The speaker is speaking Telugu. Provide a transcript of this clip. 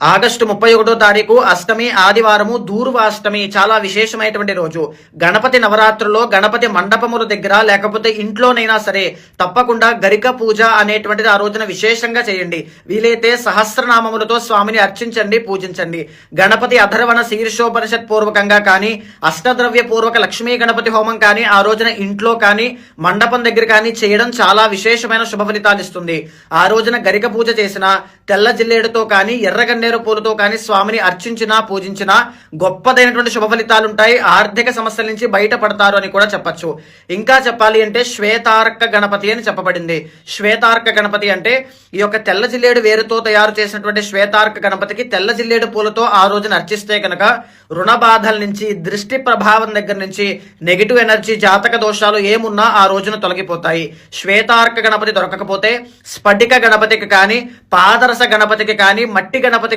ఆగస్టు ముప్పై ఒకటో తారీఖు అష్టమి ఆదివారము దూర్వాష్టమి చాలా విశేషమైనటువంటి రోజు. గణపతి నవరాత్రుల్లో గణపతి మండపముల దగ్గర లేకపోతే ఇంట్లోనైనా సరే తప్పకుండా గరిక పూజ అనేటువంటిది ఆ రోజున విశేషంగా చేయండి. వీలైతే సహస్రనామములతో స్వామిని అర్చించండి పూజించండి. గణపతి అధర్వణ శీర్షోపనిషత్ పూర్వకంగా కానీ అష్టద్రవ్య పూర్వక లక్ష్మీ గణపతి హోమం కానీ ఆ రోజున ఇంట్లో కానీ మండపం దగ్గర కానీ చేయడం చాలా విశేషమైన శుభ ఫలితాలు ఇస్తుంది. ఆ రోజున గరిక పూజ చేసిన తెల్ల జిల్లేడుతో కానీ ఎర్రగన్నేరు పూలతో కానీ స్వామిని అర్చించినా పూజించినా గొప్పదైనటువంటి శుభ ఫలితాలు ఉంటాయి ఆర్థిక సమస్యల నుంచి బయటపడతారు అని కూడా చెప్పచ్చు. ఇంకా చెప్పాలి అంటే శ్వేతార్క గణపతి అని చెప్పబడింది. శ్వేతార్క గణపతి అంటే ఈ యొక్క తెల్ల జిల్లేడు వేరుతో తయారు చేసినటువంటి శ్వేతార్క గణపతికి తెల్ల జిల్లేడు పూలతో ఆ రోజున అర్చిస్తే కనుక రుణ బాధల నుంచి దృష్టి ప్రభావం దగ్గర నుంచి నెగిటివ్ ఎనర్జీ జాతక దోషాలు ఏమున్నా ఆ రోజున తొలగిపోతాయి. శ్వేతార్క గణపతి దొరకకపోతే స్ఫటిక గణపతికి కానీ పాదర గణపతికి కానీ మట్టి గణపతికి